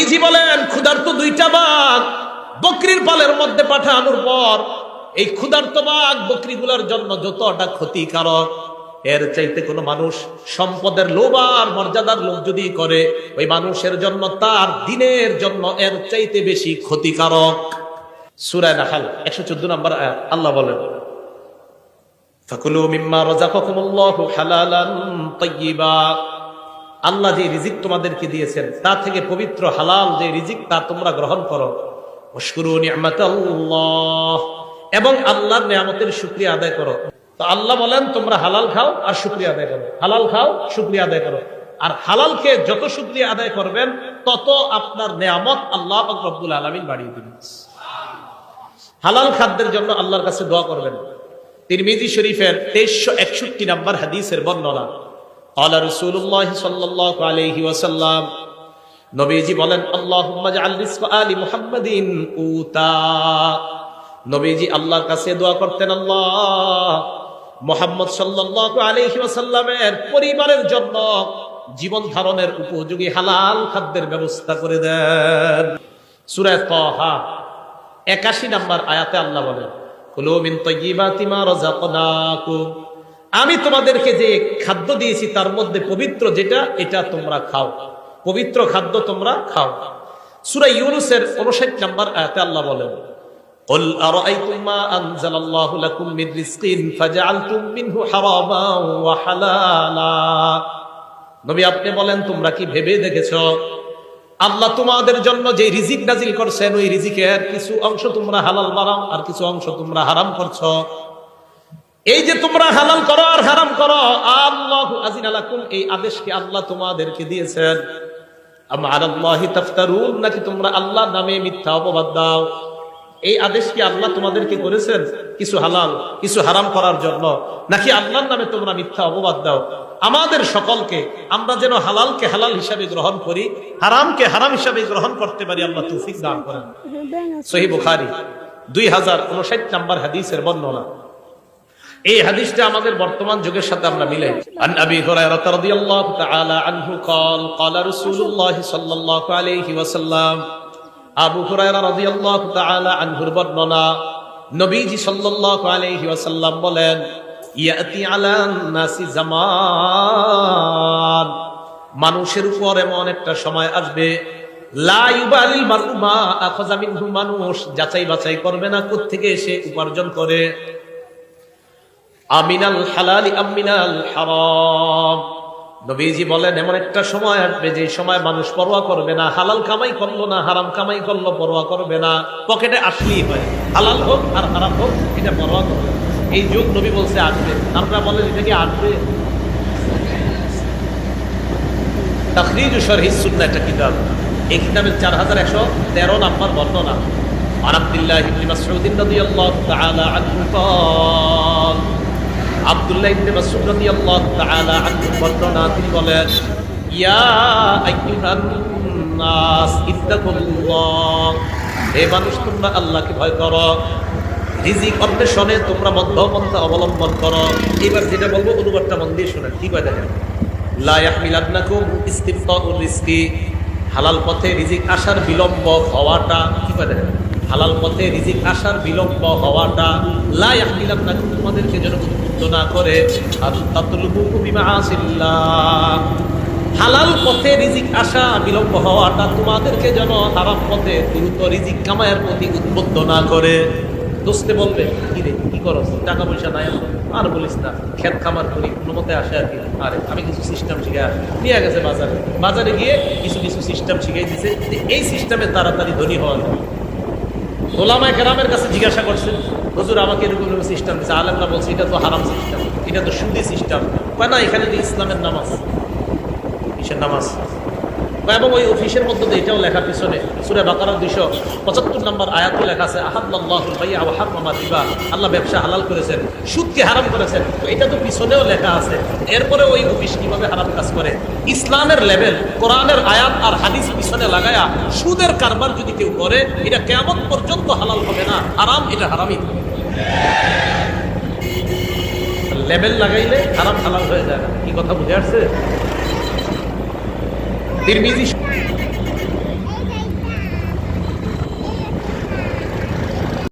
নবীজি বলেন, ক্ষুধার্ত দুইটা বাঘ বকরির পালের মধ্যে পাঠানোর পর এই ক্ষুধার্ত বাঘ বকরিগুলোর জন্য যতটা ক্ষতিকারক, এর চাইতে কোনো মানুষ সম্পদের লোভ আর মর্যাদার লোভ যদি করে, ওই মানুষের জন্য তার দিনের জন্য এর চাইতে বেশি ক্ষতিকারক। সুরায় নাহাল, একশো চোদ্দ নম্বর আল্লাহ বলেন, ফাকুলু মিম্মা রাযাকাকুমুল্লাহু হালালান তাইয়্যিবা। আল্লাহ যে রিজিক তোমাদেরকে দিয়েছেন, তা থেকে পবিত্র হালাল যে রিজিক, তা তোমরা গ্রহণ করো। এবং আল্লাহর নিয়ামতের শুকরিয়া আদায় করো। তো আল্লাহ বলেন, তোমরা হালাল খাও আর শুকরিয়া আদায় করো। হালাল খাও, শুকরিয়া আদায় করো। আর হালালকে যত শুকরিয়া আদায় করবেন, তত আপনার নিয়ামত আল্লাহ পাক রব্বুল আলামিন বাড়িয়ে দিবেন। হালাল খাদ্যের জন্য আল্লাহর কাছে দোয়া করবেন। তিরমিজি শরীফের তেইশশো একষট্টি নম্বর হাদিসের বর্ণনা। قال رسول الله صلى الله عليه وسلم নবীজি বলেন আল্লাহুম্মা জাআল রিজকা আলি মুহাম্মাদিন কুতা নবীজি আল্লাহর কাছে দোয়া করতেন আল্লাহ মুহাম্মদ সাল্লাল্লাহু আলাইহি ওয়াসাল্লামের পরিবারের জন্য জীবন ধারণের উপযোগী হালাল খাদ্যের ব্যবস্থা করে দেন সূরা তাহা একাশি নাম্বার আয়াতে আল্লাহ বলেন কুলু মিন তাইয়্যিবাতি মা রাযাকনাকুম আমি তোমাদেরকে যে খাদ্য দিয়েছি তার মধ্যে পবিত্র যেটা এটা তোমরা খাও পবিত্র খাদ্য তোমরা খাও সূরা ইউনূসের 59 নাম্বার আয়াতে আল্লাহ বলেন قل أرأيتم ما أنزل الله لكم من رزق فجعلتم منه حراما وحلالا নবী আপনি বলেন তোমরা কি ভেবে দেখেছো আল্লাহ তোমাদের জন্য যে রিজিক নাজিল করছেন ওই রিজিকের কিছু অংশ তোমরা হালাল বানাও আর কিছু অংশ তোমরা হারাম করছো এই যে তোমরা হালাল করো আর হারাম করো আল্লাহ আজিন আলাকুম এই আদেশকে আল্লাহ তোমাদেরকে দিয়েছেন। নাকি তোমরা আল্লাহ নামে মিথ্যা অপবাদ দাও? এই আদেশ কি আল্লাহ তোমাদেরকে করেছেন কিছু হালাল কিছু হারাম করার জন্য। নাকি আল্লাহর নামে তোমরা মিথ্যা অপবাদ দাও? আমাদের সকলকে আমরা যেন হালালকে হালাল হিসাবে গ্রহণ করি হারামকে হারাম হিসাবে গ্রহণ করতে পারি আল্লাহ তৌফিক দান করেন। সহি বুখারি দুই হাজার উনষাট নাম্বার হাদিসের বর্ণনা। এই হাদিসটা আমাদের বর্তমান যুগের সাথে আমরা মিলে আন আবি হুরায়রা রাদিয়াল্লাহু তাআলা আনহু قال قال رسول الله صلى الله عليه وسلم আবু হুরায়রা রাদিয়াল্লাহু তাআলা আনহুর বর্ণনা নবীজি সাল্লাল্লাহু আলাইহি ওয়াসাল্লাম বলেন ইয়াতি আলান নাসি জামান মানুষের উপর এমন একটা সময় আসবে লা ইউবালিল মারউ মা আখাযা মিনহু মানুষ যাচাই বাছাই করবে না কোত্থেকে সে উপার্জন করে আমিনাল হালাল আমিনাল হারাম। নবীজি বলেন, এমন একটা সময় আসবে যে সময় মানুষ পরোয়া করবে না, হালাল কামাই করল না, হারাম কামাই করল, পরোয়া করবে না, পকেটে আসলেই হয়। হালাল হোক আর হারাম হোক, এটা পরোয়া করবে এই যুগ নবী বলছে, আসবে। আপনারা বলেন, এটা কি আসবে? তখরিজ হিসুন্না একটা কিতাব। এই কিতাবের চার হাজার একশো তেরো নাম্বার বর্ণনা। আরাবদুল্লাহ ইবনে মাসউদ রাদিয়াল্লাহু তাআলা আনহু আব্দুল্লাহ ইবনে মাসউদ রাদিয়াল্লাহু তাআলা আনহু বর্ণনা তিনি বলেন, ইয়া আইয়ুহান নাস ইত্তাকুল্লাহ। হে মানুষ, তোমরা আল্লাহকে ভয় করো। রিজিক অন্বেষণে তোমরা মধ্যপন্থা অবলম্বন করো। এবার যেটা বলব, অনুবাদটা মন দিয়ে শোনেন, কি কয় দেখেন রিজকি হালাল পথে রিজিক আসার বিলম্ব হওয়াটা, কি কয় দেখেন হালাল পথে রিজিক আসার বিলম্ব হওয়াটা লা ইয়াহমিলান্নাকুম তোমাদেরকে যেন উদ্বুদ্ধ না করে। হালাল পথে রিজিক আসা, বিলম্ব হওয়াটা তোমাদেরকে যেন হারাম পথে দ্রুত রিজিক কামায়ের প্রতি উদ্বুদ্ধ না করে। দোস্তে বলবে, কি রে, কি করো টাকা পয়সা নাই আর বলিস না, খেত খামার করি, কোনো মতে আসে আর কি। আরে, আমি কিছু সিস্টেম শিখে নিয়ে গেছে বাজারে। বাজারে গিয়ে কিছু কিছু সিস্টেম শিখাই দিছে। এই সিস্টেমে তাড়াতাড়ি ধনী হওয়া যায়। ওলামায় কেরামের কাছে জিজ্ঞাসা করছেন হজুর, আমাকে এরকম এরকম সিস্টেম দিচ্ছে আলেমরা বলছে, এটা তো হারাম সিস্টেম এটা তো সুদি সিস্টেম না, এখানে ইসলামের নামাজ, কিসের নামাজ? এবং ওই অফিসের মধ্যে এটাও লেখা পিছনে, সুরে বাকারা দুইশো পঁচাত্তর নম্বর আয়াতও লেখা আছে দিবা আল্লাহ ব্যবসা হালাল করেছেন, সুদকে হারাম করেছেন। তো এটা তো পিছনেও লেখা আছে। এরপরে ওই অফিস কীভাবে হারাম কাজ করে? ইসলামের লেভেল কোরআনের আয়াত আর হাদিস পিছনে লাগায়া সুদের কারবার যদি কেউ করে, এটা কেমন পর্যন্ত হালাল হবে না, হারাম এটা হারামই। লেভেল লাগাইলে হারাম হালাল হয়ে যায় না। কি কথা বুঝে আসছে? তিরমিজি